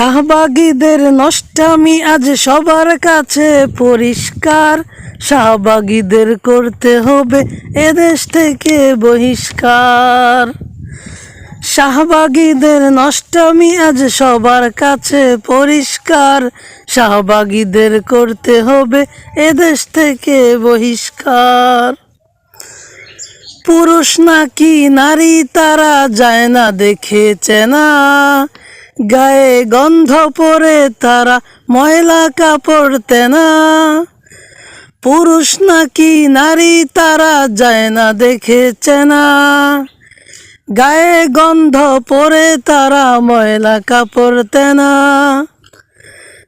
শাহবাগীদের নষ্টামি আজ সবার কাছে পরিষ্কার। শাহবাগীদের করতে হবে এদেশ থেকে বহিষ্কার। শাহবাগীদের নষ্টামি আজ সবার কাছে পরিষ্কার। শাহবাগীদের করতে হবে এদেশ থেকে বহিষ্কার। পুরুষ নাকি নারী তারা যায় না দেখেছে না গায়ে গন্ধ পরে তারা ময়লা কাপড় না পুরুষ নাকি নারী তারা যায় না দেখেছে না গায়ে গন্ধ পরে তারা ময়লা কাপড় না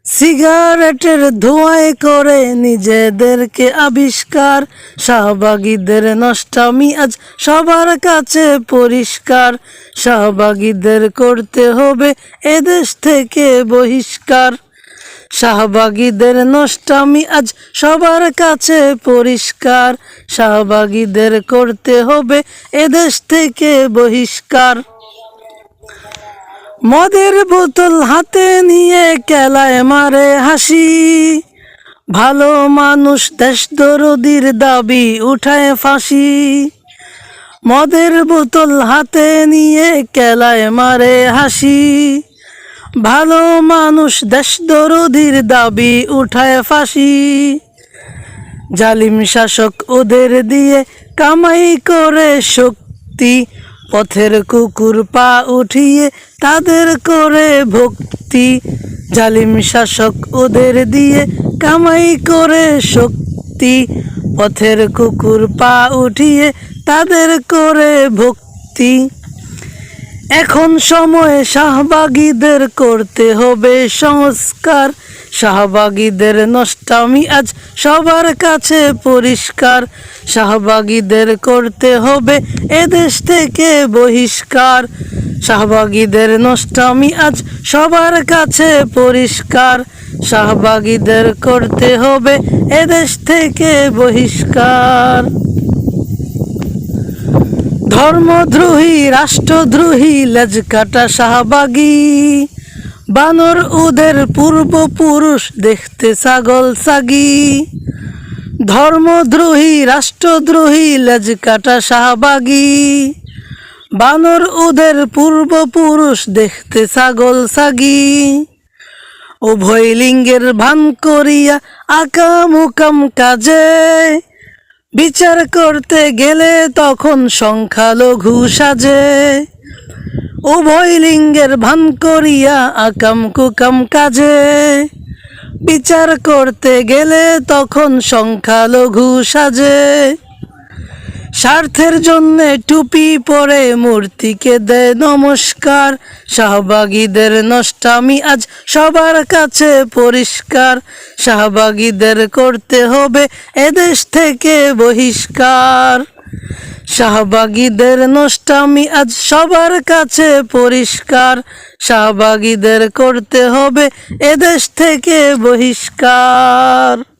সিগারেটের ধোঁয়ায় করে নিজেদেরকে আবিষ্কার। শাহবাগীদের নষ্টামি আজ সবার কাছে পরিষ্কার। শাহবাগীদের করতে হবে এদেশ থেকে বহিষ্কার। শাহবাগীদের নষ্টামি আজ সবার কাছে পরিষ্কার। শাহবাগীদের করতে হবে এদেশ থেকে বহিষ্কার। মদের বোতল হাতে নিয়ে কেলায় মারে হাসি। ভালো মানুষ দেশ দরদির দাবি উঠায় ফাঁসি। মদের বোতল হাতে নিয়ে কেলায় মারে হাসি। ভালো মানুষ দেশ দরদির দাবি উঠায় ফাঁসি। জালিম শাসক ওদের দিয়ে কামাই করে শক্তি। পথের কুকুর পা উঠিয়ে তাদের করে ভক্তি। জালিম শাসক ওদের দিয়ে কামাই করে শক্তি। পথের কুকুর পা উঠিয়ে তাদের করে ভক্তি। এখন সময়ে শাহবাগীদের করতে হবে সংস্কার। শাহবাগীদের নষ্টামি আজ সবার কাছে পরিষ্কার। শাহবাগীদের করতে হবে এদেশ থেকে বহিষ্কার। শাহবাগীদের নষ্টামি আজ সবার কাছে পরিষ্কার। শাহবাগীদের করতে হবে এদেশ থেকে বহিষ্কার। ধর্মদ্রোহী, রাষ্ট্রদ্রোহী, লেজ কাটা শাহবাগী। বানর ওদের পূর্বপুরুষ দেখতে ছাগল সাগি ধর্মদ্রোহী, রাষ্ট্রদ্রোহী লেজ কাটা শাহবাগী। বানর ওদের পূর্বপুরুষ দেখতে ছাগল সাগি উভয় লিঙ্গের ভান করিয়া আকাম উকাম কাজে। বিচার করতে গেলে তখন সংখ্যালঘু সাজে। উভয় লিঙ্গের ভান করিয়া আকাম কুকাম কাজে। বিচার করতে গেলে তখন সংখ্যালঘু সাজে। স্বার্থের জন্য টুপি পরে মূর্তিকে দেয় নমস্কার। শাহবাগীদের নষ্টামি আজ সবার কাছে পরিষ্কার। শাহবাগীদের করতে হবে এদেশ থেকে বহিষ্কার। শাহবাগীদের নষ্টামি আজ সবার কাছে পরিষ্কার। শাহবাগীদের করতে হবে এদেশ থেকে বহিষ্কার।